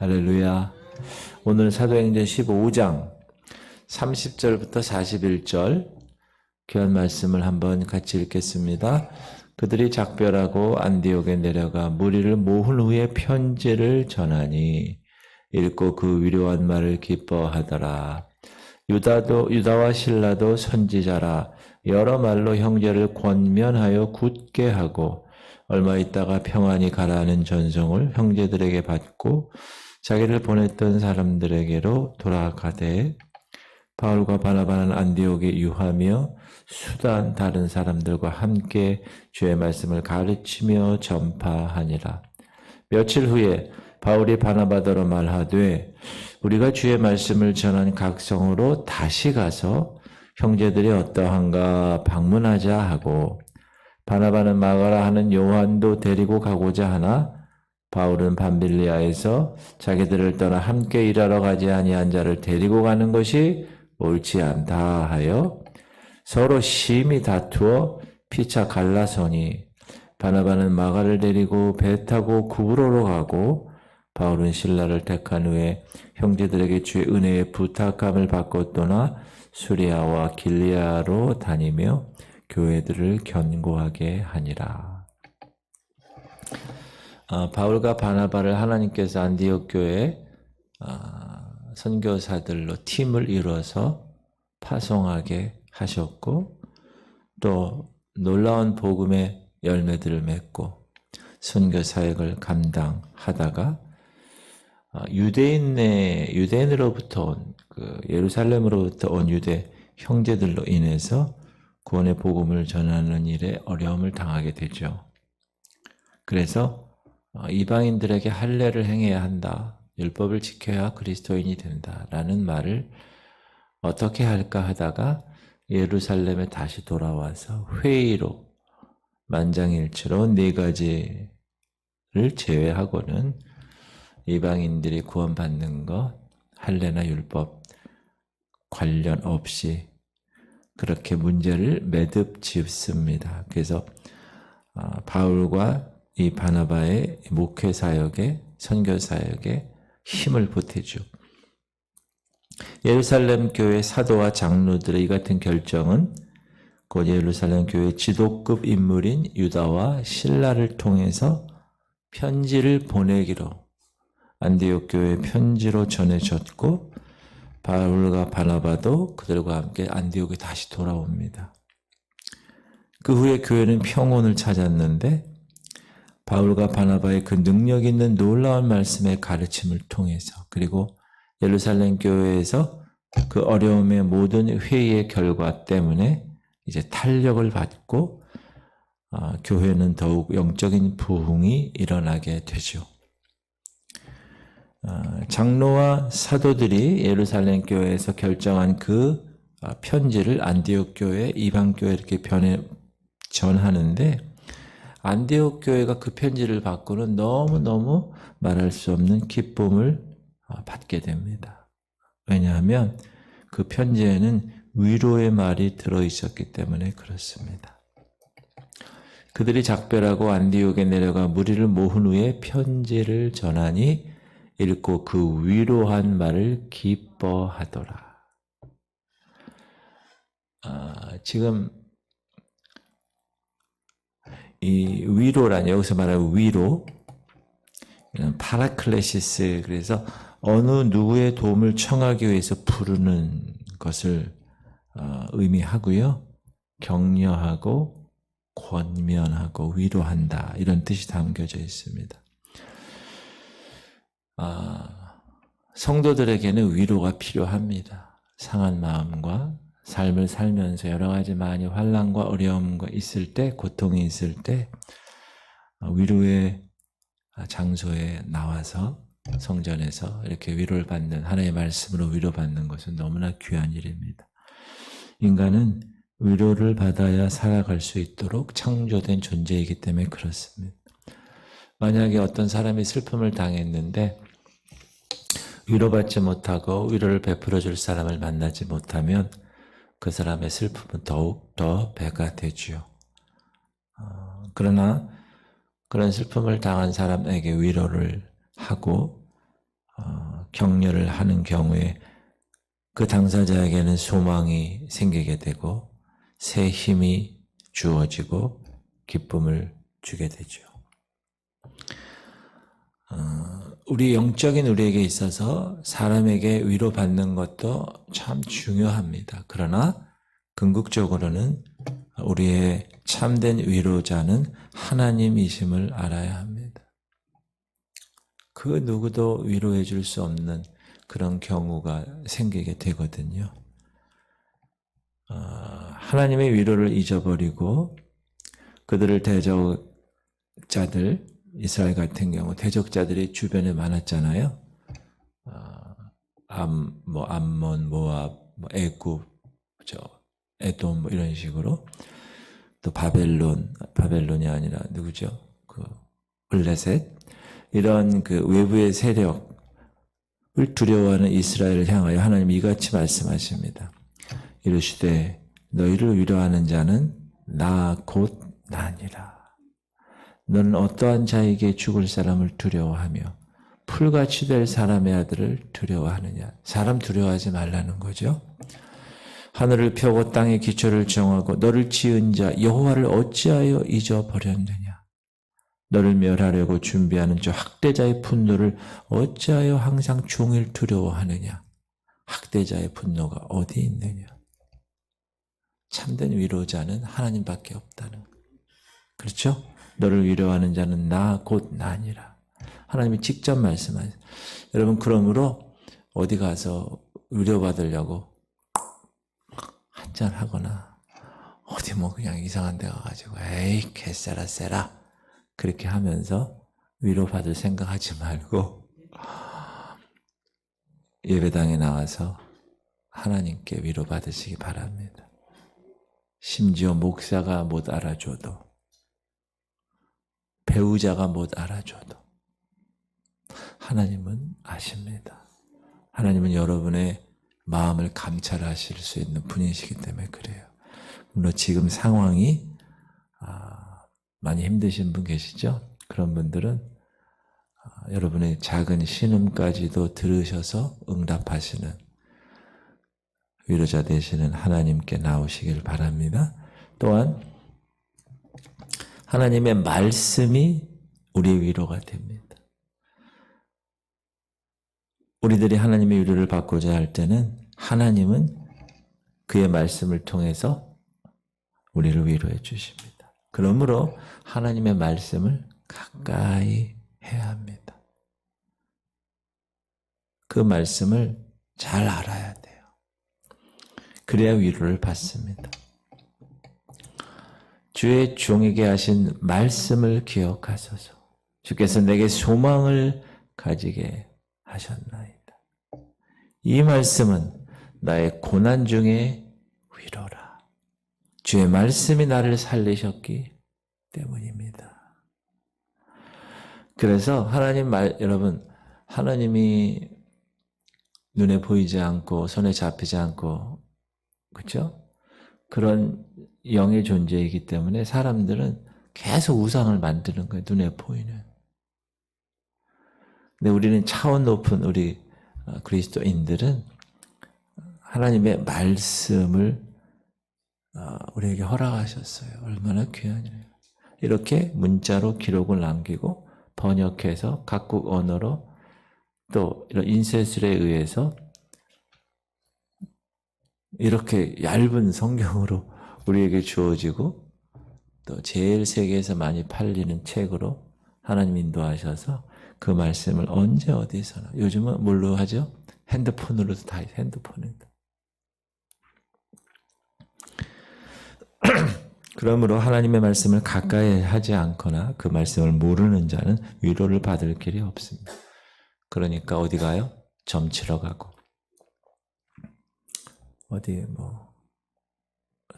할렐루야. 오늘 사도행전 15장 30절부터 41절 귀한 말씀을 한번 같이 읽겠습니다. 그들이 작별하고 안디옥에 내려가 무리를 모은 후에 편지를 전하니 읽고 그 위로한 말을 기뻐하더라. 유다도 유다와 신라도 선지자라 여러 말로 형제를 권면하여 굳게 하고 얼마 있다가 평안히 가라는 전송을 형제들에게 받고 자기를 보냈던 사람들에게로 돌아가되 바울과 바나바는 안디옥에 유하며 수단 다른 사람들과 함께 주의 말씀을 가르치며 전파하니라. 며칠 후에 바울이 바나바더러 말하되 우리가 주의 말씀을 전한 각성으로 다시 가서 형제들이 어떠한가 방문하자 하고 바나바는 마가라 하는 요한도 데리고 가고자 하나 바울은 밤빌리아에서 자기들을 떠나 함께 일하러 가지 아니한 자를 데리고 가는 것이 옳지 않다 하여 서로 심히 다투어 피차 갈라서니 바나바는 마가를 데리고 배 타고 구브로로 가고 바울은 신라를 택한 후에 형제들에게 주의 은혜의 부탁함을 받고 떠나 수리아와 길리아로 다니며 교회들을 견고하게 하니라. 아, 바울과 바나바를 하나님께서 안디옥 교회 아, 선교사들로 팀을 이뤄서 파송하게 하셨고 또 놀라운 복음의 열매들을 맺고 선교 사역을 감당하다가 아, 유대인 내 유대인으로부터 온 그 예루살렘으로부터 온 유대 형제들로 인해서 구원의 복음을 전하는 일에 어려움을 당하게 되죠. 그래서 어, 이방인들에게 할례를 행해야 한다. 율법을 지켜야 그리스도인이 된다라는 말을 어떻게 할까 하다가 예루살렘에 다시 돌아와서 회의로 만장일치로 네 가지를 제외하고는 이방인들이 구원받는 것 할례나 율법 관련 없이 그렇게 문제를 매듭 짓습니다. 그래서 아, 바울과 이 바나바의 목회 사역에 선교 사역에 힘을 보태죠. 예루살렘 교회 사도와 장로들의 이 같은 결정은 곧 예루살렘 교회 지도급 인물인 유다와 신라를 통해서 편지를 보내기로 안디옥 교회 편지로 전해졌고 바울과 바나바도 그들과 함께 안디옥에 다시 돌아옵니다. 그 후에 교회는 평온을 찾았는데 바울과 바나바의 그 능력 있는 놀라운 말씀의 가르침을 통해서 그리고 예루살렘 교회에서 그 어려움의 모든 회의의 결과 때문에 이제 탄력을 받고 아, 교회는 더욱 영적인 부흥이 일어나게 되죠. 아, 장로와 사도들이 예루살렘 교회에서 결정한 그 아, 편지를 안디옥 교회, 이방 교회 이렇게 변해 전하는데 안디옥 교회가 그 편지를 받고는 너무 너무 말할 수 없는 기쁨을 아, 받게 됩니다. 왜냐하면 그 편지에는 위로의 말이 들어 있었기 때문에 그렇습니다. 그들이 작별하고 안디옥에 내려가 무리를 모은 후에 편지를 전하니 읽고 그 위로한 말을 기뻐하더라. 아, 지금 이 위로란 여기서 말하는 위로 파라클레시스 그래서 어느 누구의 도움을 청하기 위해서 부르는 것을 어, 의미하고요. 격려하고 권면하고 위로한다 이런 뜻이 담겨져 있습니다. 아, 성도들에게는 위로가 필요합니다. 상한 마음과 삶을 살면서 여러 가지 많이 환란과 어려움과 있을 때, 고통이 있을 때 아, 위로의 장소에 나와서 성전에서 이렇게 위로를 받는 하나님의 말씀으로 위로받는 것은 너무나 귀한 일입니다. 인간은 위로를 받아야 살아갈 수 있도록 창조된 존재이기 때문에 그렇습니다. 만약에 어떤 사람이 슬픔을 당했는데 위로받지 못하고 위로를 베풀어 줄 사람을 만나지 못하면 그 사람의 슬픔은 더욱 더 배가 되지요. 어, 그러나 그런 슬픔을 당한 사람에게 위로를 하고 격려를 하는 경우에 그 당사자에게는 소망이 생기게 되고 새 힘이 주어지고 기쁨을 주게 되죠. 어, 우리 영적인 우리에게 있어서 사람에게 위로받는 것도 참 중요합니다. 그러나 궁극적으로는 우리의 참된 위로자는 하나님이심을 알아야 합니다. 그 누구도 위로해 줄 수 없는 그런 경우가 생기게 되거든요. 어, 하나님의 위로를 잊어버리고 그들을 대적 자들 이스라엘 같은 경우 대적자들이 주변에 많았잖아요. 어, 암, 뭐 암몬, 모압, 뭐 애굽, 저 에돔 뭐 이런 식으로 또 바벨론, 바벨론이 아니라 누구죠? 그 블레셋 이런 그 외부의 세력을 두려워하는 이스라엘을 향하여 하나님 이같이 말씀하십니다. 이르시되 너희를 위로하는 자는 나 곧 나니라. 너는 어떠한 자에게 죽을 사람을 두려워하며 풀같이 될 사람의 아들을 두려워하느냐. 사람 두려워하지 말라는 거죠. 하늘을 펴고 땅의 기초를 정하고 너를 지은 자 여호와를 어찌하여 잊어버렸느냐. 너를 멸하려고 준비하는 저 학대자의 분노를 어찌하여 항상 종일 두려워하느냐. 학대자의 분노가 어디 있느냐. 참된 위로자는 하나님밖에 없다는 거. 그렇죠? 너를 위로하는 자는 나 곧 나니라. 하나님이 직접 말씀하세요. 여러분 그러므로 어디 가서 위로받으려고 한잔 하거나 어디 뭐 그냥 이상한 데 가가지고 에이 개쎄라 쎄라 그렇게 하면서 위로받을 생각하지 말고 예배당에 나와서 하나님께 위로받으시기 바랍니다. 심지어 목사가 못 알아줘도 배우자가 못 알아줘도 하나님은 아십니다. 하나님은 여러분의 마음을 감찰하실 수 있는 분이시기 때문에 그래요. 물론 지금 상황이 아, 많이 힘드신 분 계시죠? 그런 분들은 아, 여러분의 작은 신음까지도 들으셔서 응답하시는 위로자 되시는 하나님께 나오시길 바랍니다. 또한 하나님의 말씀이 우리의 위로가 됩니다. 우리들이 하나님의 위로를 받고자 할 때는 하나님은 그의 말씀을 통해서 우리를 위로해 주십니다. 그러므로 하나님의 말씀을 가까이 해야 합니다. 그 말씀을 잘 알아야 돼요. 그래야 위로를 받습니다. 주의 종에게 하신 말씀을 기억하소서. 주께서 내게 소망을 가지게 하셨나이다. 이 말씀은 나의 고난 중에 위로라. 주의 말씀이 나를 살리셨기 때문입니다. 그래서 하나님 말, 여러분, 하나님이 눈에 보이지 않고 손에 잡히지 않고, 그죠? 그런 영의 존재이기 때문에 사람들은 계속 우상을 만드는 거예요. 눈에 보이는. 근데 우리는 차원 높은 우리 어, 그리스도인들은 하나님의 말씀을 어, 우리에게 허락하셨어요. 얼마나 귀하냐. 이렇게 문자로 기록을 남기고 번역해서 각국 언어로 또 이런 인쇄술에 의해서 이렇게 얇은 성경으로 우리에게 주어지고 또 제일 세계에서 많이 팔리는 책으로 하나님 인도하셔서 그 말씀을 언제 어디서나 요즘은 뭘로 하죠? 핸드폰으로도 다 핸드폰에도 그러므로 하나님의 말씀을 가까이 하지 않거나 그 말씀을 모르는 자는 위로를 받을 길이 없습니다. 그러니까 어디 가요? 점치러 가고 어디 뭐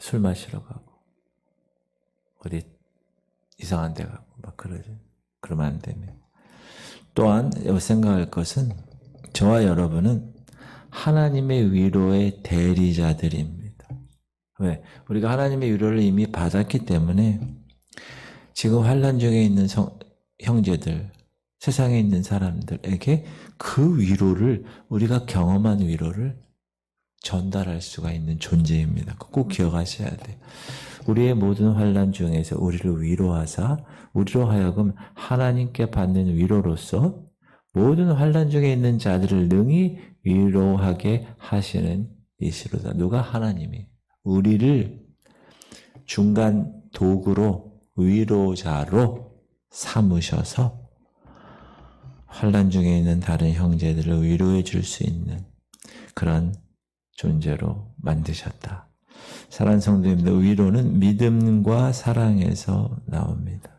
술 마시러 가고 어디 이상한 데 가고 막 그러죠. 그러면 안 됩니다. 또한 생각할 것은 저와 여러분은 하나님의 위로의 대리자들입니다. 왜? 우리가 하나님의 위로를 이미 받았기 때문에 지금 환란 중에 있는 성, 형제들, 세상에 있는 사람들에게 그 위로를 우리가 경험한 위로를 전달할 수가 있는 존재입니다. 꼭 기억하셔야 돼요. 우리의 모든 환란 중에서 우리를 위로하사 우리로 하여금 하나님께 받는 위로로서 모든 환란 중에 있는 자들을 능히 위로하게 하시는 이시로다. 누가 하나님이 우리를 중간 도구로 위로자로 삼으셔서 환란 중에 있는 다른 형제들을 위로해 줄 수 있는 그런 존재로 만드셨다. 사랑 성도님들 위로는 믿음과 사랑에서 나옵니다.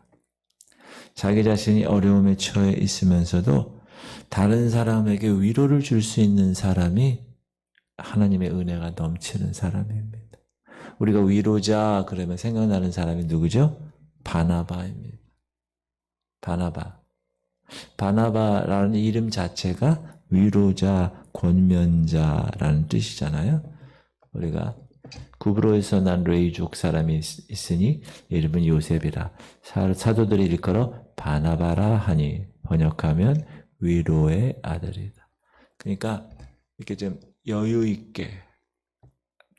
자기 자신이 어려움에 처해 있으면서도 다른 사람에게 위로를 줄 수 있는 사람이 하나님의 은혜가 넘치는 사람입니다. 우리가 위로자 그러면 생각나는 사람이 누구죠? 바나바입니다. 바나바. 바나바라는 이름 자체가 위로자, 권면자라는 뜻이잖아요. 우리가 구브로에서 난 레이족 사람이 있- 있으니 이름은 요셉이라 사- 사도들이 일컬어 바나바라 하니 번역하면 위로의 아들이다. 그러니까 이렇게 좀 여유 있게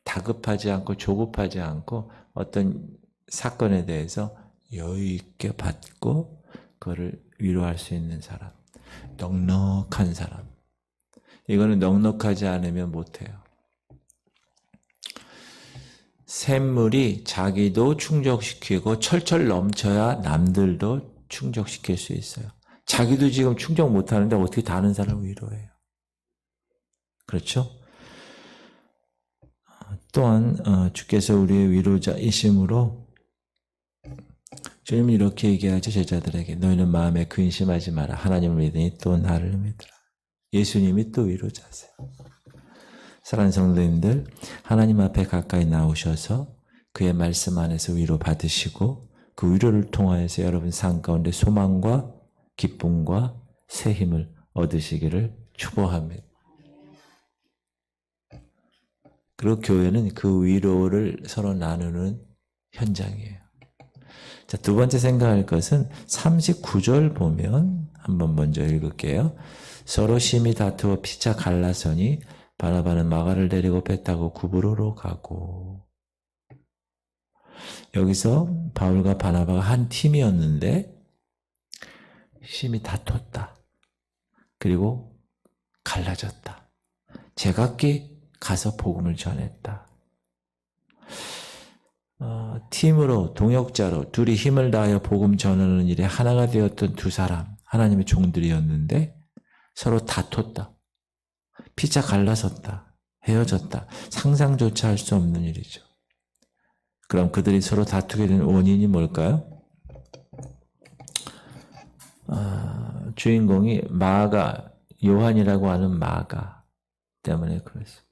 다급하지 않고 조급하지 않고 어떤 사건에 대해서 여유 있게 받고 그거를 위로할 수 있는 사람. 넉넉한 사람. 이거는 넉넉하지 않으면 못해요. 샘물이 자기도 충족시키고 철철 넘쳐야 남들도 충족시킬 수 있어요. 자기도 지금 충족 못하는데 어떻게 다른 사람을 위로해요? 그렇죠? 또한 어, 주께서 우리의 위로자이심으로 주님은 이렇게 얘기하죠 제자들에게 너희는 마음에 근심하지 마라 하나님을 믿으니 또 나를 믿으라 예수님이 또 위로자세요 사랑하는 성도님들 하나님 앞에 가까이 나오셔서 그의 말씀 안에서 위로 받으시고 그 위로를 통하여서 여러분 삶 가운데 소망과 기쁨과 새 힘을 얻으시기를 축복합니다. 그리고 교회는 그 위로를 서로 나누는 현장이에요. 자, 두 번째 생각할 것은 39절 보면 한번 먼저 읽을게요. 서로 심히 다투어 피차 갈라서니 바나바는 마가를 데리고 배 타고 구브로로 가고 여기서 바울과 바나바가 한 팀이었는데 심히 다퉜다. 그리고 갈라졌다. 제각기 가서 복음을 전했다. 어, 팀으로 동역자로 둘이 힘을 다하여 복음 전하는 일에 하나가 되었던 두 사람 하나님의 종들이었는데 서로 다퉜다. 피자 갈라섰다. 헤어졌다. 상상조차 할 수 없는 일이죠. 그럼 그들이 서로 다투게 된 원인이 뭘까요? 아, 주인공이 마가 요한이라고 하는 마가 때문에 그렇습니다.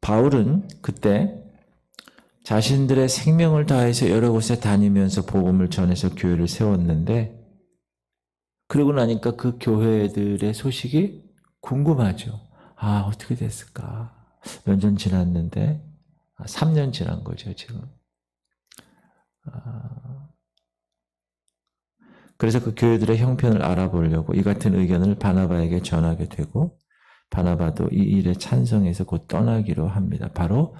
바울은 그때 자신들의 생명을 다해서 여러 곳에 다니면서 복음을 전해서 교회를 세웠는데 그러고 나니까 그 교회들의 소식이 궁금하죠. 아, 어떻게 됐을까? 몇 년 지났는데, 아, 3년 지난 거죠, 지금. 아, 그래서 그 교회들의 형편을 알아보려고 이 같은 의견을 바나바에게 전하게 되고, 바나바도 이 일에 찬성해서 곧 떠나기로 합니다. 바로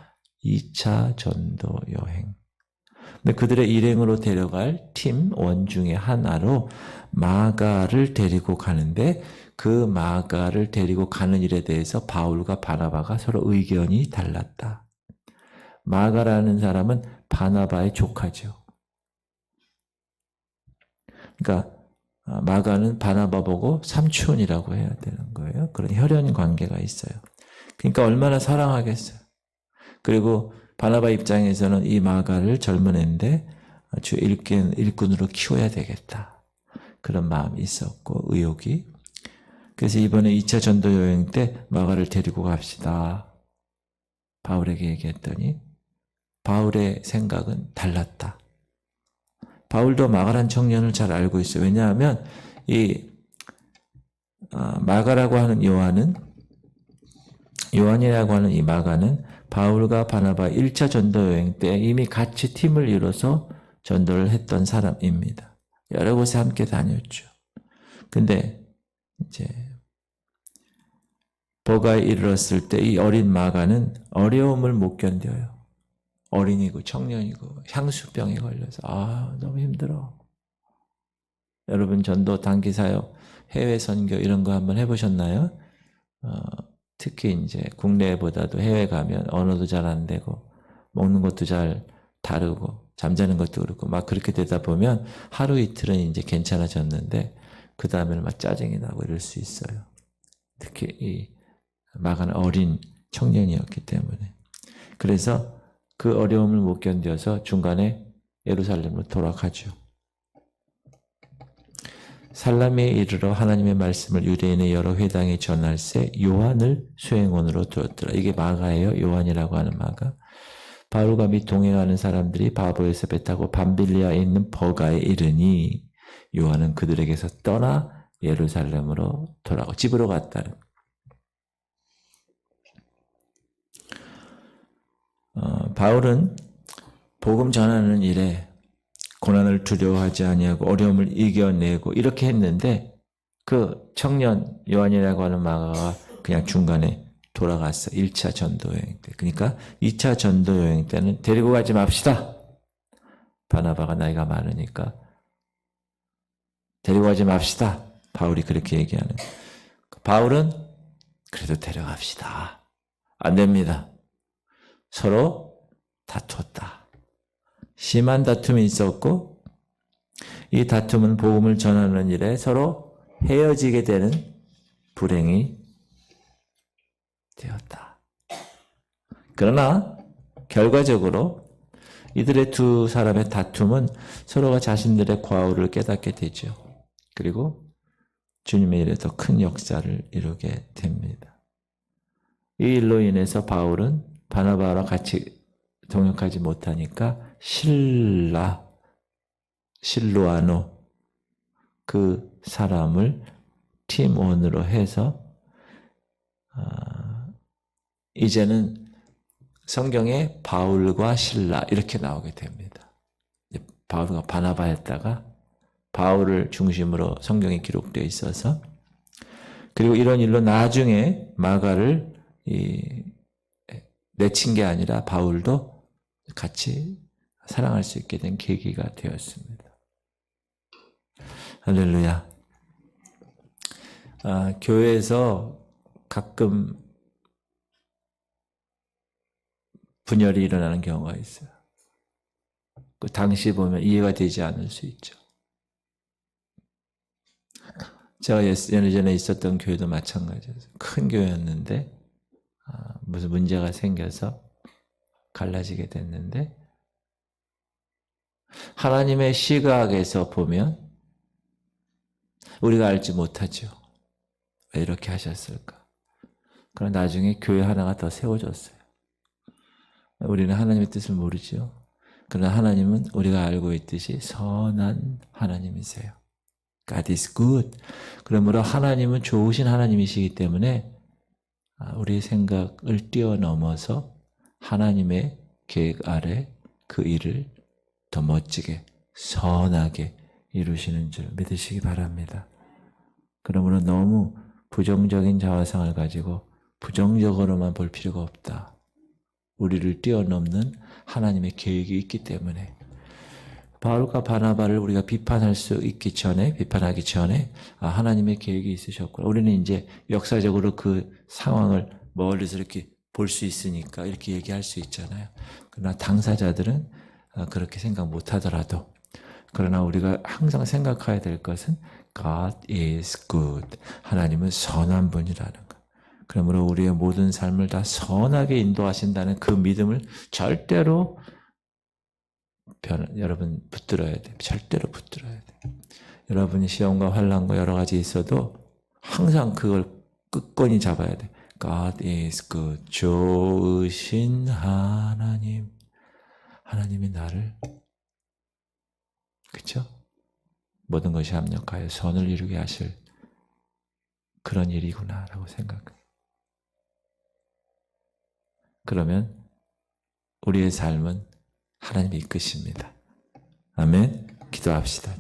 2차 전도 여행. 근데 그들의 일행으로 데려갈 팀 원 중에 하나로 마가를 데리고 가는데 그 마가를 데리고 가는 일에 대해서 바울과 바나바가 서로 의견이 달랐다. 마가라는 사람은 바나바의 조카죠. 그러니까 아, 마가는 바나바 보고 삼촌이라고 해야 되는 거예요. 그런 혈연 관계가 있어요. 그러니까 얼마나 사랑하겠어요. 그리고 바나바 입장에서는 이 마가를 젊은 애인데 주 일꾼, 일꾼으로 키워야 되겠다. 그런 마음이 있었고 의욕이. 그래서 이번에 2차 전도 여행 때 마가를 데리고 갑시다. 바울에게 얘기했더니 바울의 생각은 달랐다. 바울도 마가란 청년을 잘 알고 있어요. 왜냐하면 이 아, 마가라고 하는 요한은 요한이라고 하는 이 마가는 바울과 바나바 1차 전도 여행 때 이미 같이 팀을 이뤄서 전도를 했던 사람입니다. 여러 곳에 함께 다녔죠. 근데 이제 버가에 이르렀을 때 이 어린 마가는 어려움을 못 견뎌요. 어린이고 청년이고 향수병에 걸려서 아 너무 힘들어. 여러분 전도 단기 사역 해외 선교 이런 거 한번 해보셨나요? 어, 특히 이제 국내보다도 해외 가면 언어도 잘 안 되고 먹는 것도 잘 다르고 잠자는 것도 그렇고 막 그렇게 되다 보면 하루 이틀은 이제 괜찮아졌는데 그 다음에는 막 짜증이 나고 이럴 수 있어요. 특히 이 마가는 어린 청년이었기 때문에 그래서 그 어려움을 못 견뎌서 중간에 예루살렘으로 돌아가죠. 살람에 이르러 하나님의 말씀을 유대인의 여러 회당에 전할세 요한을 수행원으로 두었더라. 이게 마가예요. 요한이라고 하는 마가. 바울과 및 동행하는 사람들이 바보에서 배 타고 밤빌리아에 있는 버가에 이르니 요한은 그들에게서 떠나 예루살렘으로 돌아가 집으로 갔다는. 어, 바울은 복음 전하는 일에 고난을 두려워하지 아니하고 어려움을 이겨내고 이렇게 했는데 그 청년 요한이라고 하는 마가가 그냥 중간에 돌아갔어. 1차 전도 여행 때. 그러니까 2차 전도 여행 때는 데리고 가지 맙시다. 바나바가 나이가 많으니까 데리고 가지 맙시다. 바울이 그렇게 얘기하는. 바울은 그래도 데려갑시다. 안 됩니다. 서로 다투었다. 심한 다툼이 있었고 이 다툼은 복음을 전하는 일에 서로 헤어지게 되는 불행이 되었다. 그러나 결과적으로 이들의 두 사람의 다툼은 서로가 자신들의 과오를 깨닫게 되죠. 그리고 주님의 일에 더 큰 역사를 이루게 됩니다. 이 일로 인해서 바울은 바나바와 같이 동역하지 못하니까 신라, 실로아노 그 사람을 팀원으로 해서 어, 이제는 성경에 바울과 신라 이렇게 나오게 됩니다. 바울과 바나바였다가 바울을 중심으로 성경에 기록되어 있어서 그리고 이런 일로 나중에 마가를 이, 내친 게 아니라 바울도 같이 사랑할 수 있게 된 계기가 되었습니다. 할렐루야. 아, 교회에서 가끔 분열이 일어나는 경우가 있어요. 그 당시 보면 이해가 되지 않을 수 있죠. 제가 예전에 있었던 교회도 마찬가지였어요. 큰 교회였는데 아, 무슨 문제가 생겨서 갈라지게 됐는데 하나님의 시각에서 보면 우리가 알지 못하죠. 왜 이렇게 하셨을까? 그러나 나중에 교회 하나가 더 세워졌어요. 우리는 하나님의 뜻을 모르죠. 그러나 하나님은 우리가 알고 있듯이 선한 하나님이세요. God is good. 그러므로 하나님은 좋으신 하나님이시기 때문에 아, 우리의 생각을 뛰어넘어서 하나님의 계획 아래 그 일을 더 멋지게 선하게 이루시는 줄 믿으시기 바랍니다. 그러므로 너무 부정적인 자화상을 가지고 부정적으로만 볼 필요가 없다. 우리를 뛰어넘는 하나님의 계획이 있기 때문에 바울과 바나바를 우리가 비판할 수 있기 전에 비판하기 전에 아, 하나님의 계획이 있으셨구나. 우리는 이제 역사적으로 그 상황을 멀리서 이렇게 볼 수 있으니까 이렇게 얘기할 수 있잖아요. 그러나 당사자들은 아, 그렇게 생각 못 하더라도 그러나 우리가 항상 생각해야 될 것은 God is good. 하나님은 선한 분이라는 것. 그러므로 우리의 모든 삶을 다 선하게 인도하신다는 그 믿음을 절대로 변, 여러분 붙들어야 돼. 절대로 붙들어야 돼. 여러분이 시험과 환란과 여러 가지 있어도 항상 그걸 끝권이 잡아야 돼. God is good. 좋으신 하나님. 하나님이 나를 그쵸? 모든 것이 합력하여 선을 이루게 하실 그런 일이구나라고 생각해. 그러면 우리의 삶은 하나님이 이끄십니다. 아멘. 기도합시다.